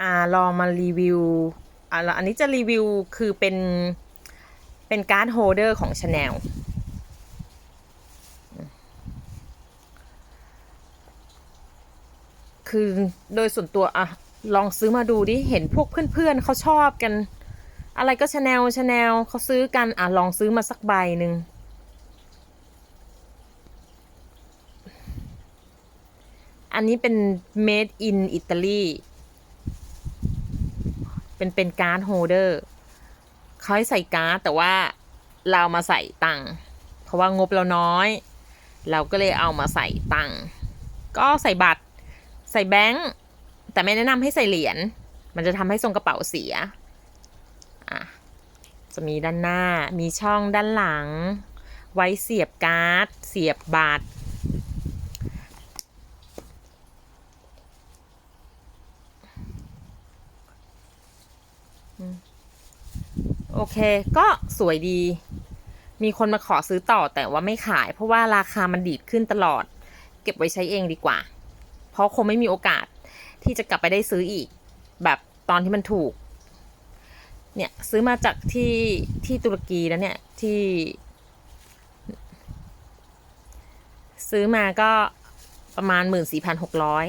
อ่าลองมารีวิวอ่าอันนี้จะรีวิวคือเป็นเป็นการ์ดโฮเดอร์ของ Chanel คือโดยส่วนตัวอะลองซื้อมาดูดิ เห็นพวกเพื่อนๆเขาชอบกัน อะไรก็ชาแนลชาแนลเขาซื้อกันอะลองซื้อมาสักใบหนึ่งอันนี้เป็น made in Italy เป็นเป็นการ์ดโฮเดอร์เขาให้ใส่การ์ดแต่ว่าเรามาใส่ตังค์เพราะว่างบเราน้อย เราก็เลยเอามาใส่ตังค์ก็ใส่บัตร ใส่แบงค์แต่ไม่แนะนำให้ใส่เหรียญมันจะทำให้ทรงกระเป๋าเสียอะจะมีด้านหน้ามีช่องด้านหลัง ไว้เสียบการ์ด เสียบบัตร โอเค ก็สวยดี มีคนมาขอซื้อต่อแต่ว่าไม่ขาย เพราะว่าราคามันดีดขึ้นตลอด เก็บไว้ใช้เองดีกว่า เพราะคงไม่มีโอกาสที่จะกลับไปได้ซื้ออีก แบบตอนที่มันถูก เนี่ยซื้อมาจากที่ที่ตุรกีแล้วเนี่ยที่ ซื้อมาก็ประมาณหมื่นสี่พันหกร้อย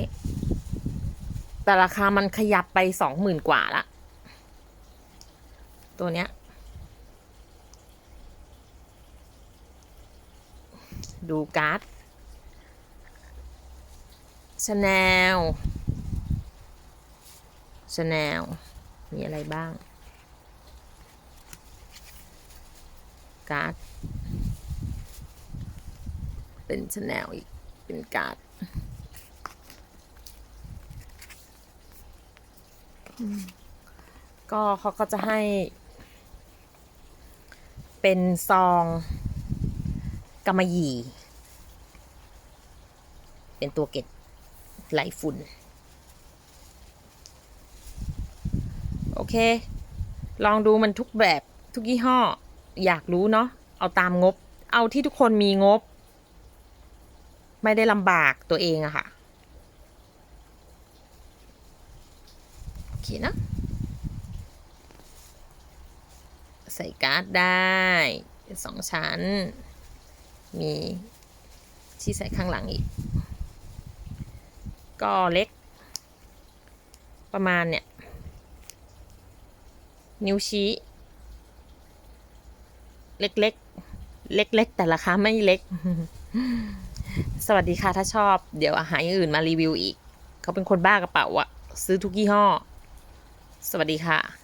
แต่ราคามันขยับไปสองหมื่นกว่าละ ตัวเนี้ย ดูการ์ดชาแนลชาแนลมีอะไรบ้าง การ์ด เป็นชาแนลอีก เป็นการ์ดก็เขาก็จะให้ เป็นซองกำมะหยี่ เป็นตัวเก็บไหลฝุ่น โอเค ลองดูมันทุกแบบทุกยี่ห้อ อยากรู้เนาะเอาตามงบ เอาที่ทุกคนมีงบ ไม่ได้ลำบากตัวเองอะค่ะ โอเคนะ ใส่การ์ดได้สองชั้น มีที่ใส่ข้างหลังอีก ก็เล็ก ประมาณเนี่ย นิ้วชี้ เล็กๆ เล็กๆ แต่ราคาไม่เล็ก สวัสดีค่ะ ถ้าชอบ เดี๋ยวอาหารอย่างอื่นมารีวิวอีก เขาเป็นคนบ้ากระเป๋าอะซื้อทุกยี่ห้อ สวัสดีค่ะ